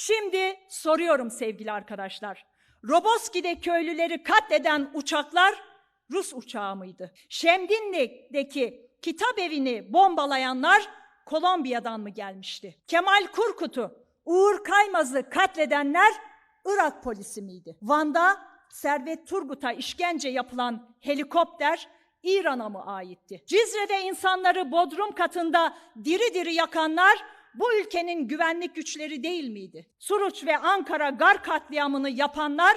Şimdi soruyorum sevgili arkadaşlar. Roboski'de köylüleri katleden uçaklar Rus uçağı mıydı? Şemdinli'deki kitap evini bombalayanlar Kolombiya'dan mı gelmişti? Kemal Kurkut'u, Uğur Kaymaz'ı katledenler Irak polisi miydi? Van'da Servet Turgut'a işkence yapılan helikopter İran'a mı aitti? Cizre'de insanları bodrum katında diri diri yakanlar bu ülkenin güvenlik güçleri değil miydi? Suruç ve Ankara gar katliamını yapanlar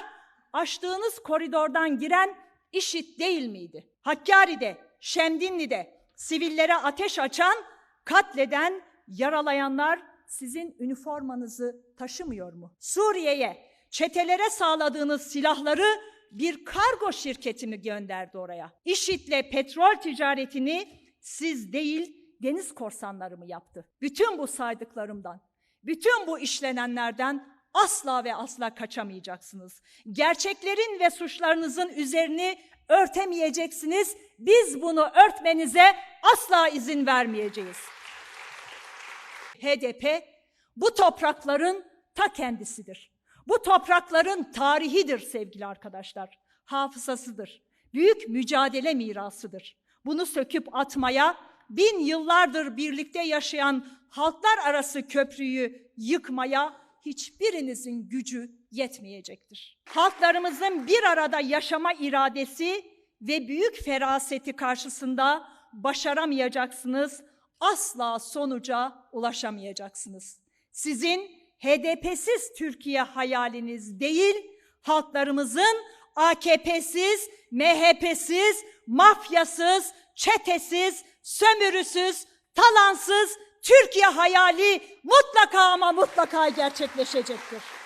açtığınız koridordan giren IŞİD değil miydi? Hakkari'de, Şemdinli'de sivillere ateş açan, katleden, yaralayanlar sizin üniformanızı taşımıyor mu? Suriye'ye çetelere sağladığınız silahları bir kargo şirketi mi gönderdi oraya? IŞİD'le petrol ticaretini siz değil deniz korsanları mı yaptı? Bütün bu saydıklarımdan, bütün bu işlenenlerden asla ve asla kaçamayacaksınız. Gerçeklerin ve suçlarınızın üzerini örtemeyeceksiniz. Biz bunu örtmenize asla izin vermeyeceğiz. HDP bu toprakların ta kendisidir. Bu toprakların tarihidir sevgili arkadaşlar. Hafızasıdır. Büyük mücadele mirasıdır. Bunu söküp atmaya, bin yıllardır birlikte yaşayan halklar arası köprüyü yıkmaya hiçbirinizin gücü yetmeyecektir. Halklarımızın bir arada yaşama iradesi ve büyük feraseti karşısında başaramayacaksınız, asla sonuca ulaşamayacaksınız. Sizin HDP'siz Türkiye hayaliniz değil, halklarımızın AKP'siz, MHP'siz, mafyasız, çetesiz, sömürüsüz, talansız Türkiye hayali mutlaka ama mutlaka gerçekleşecektir.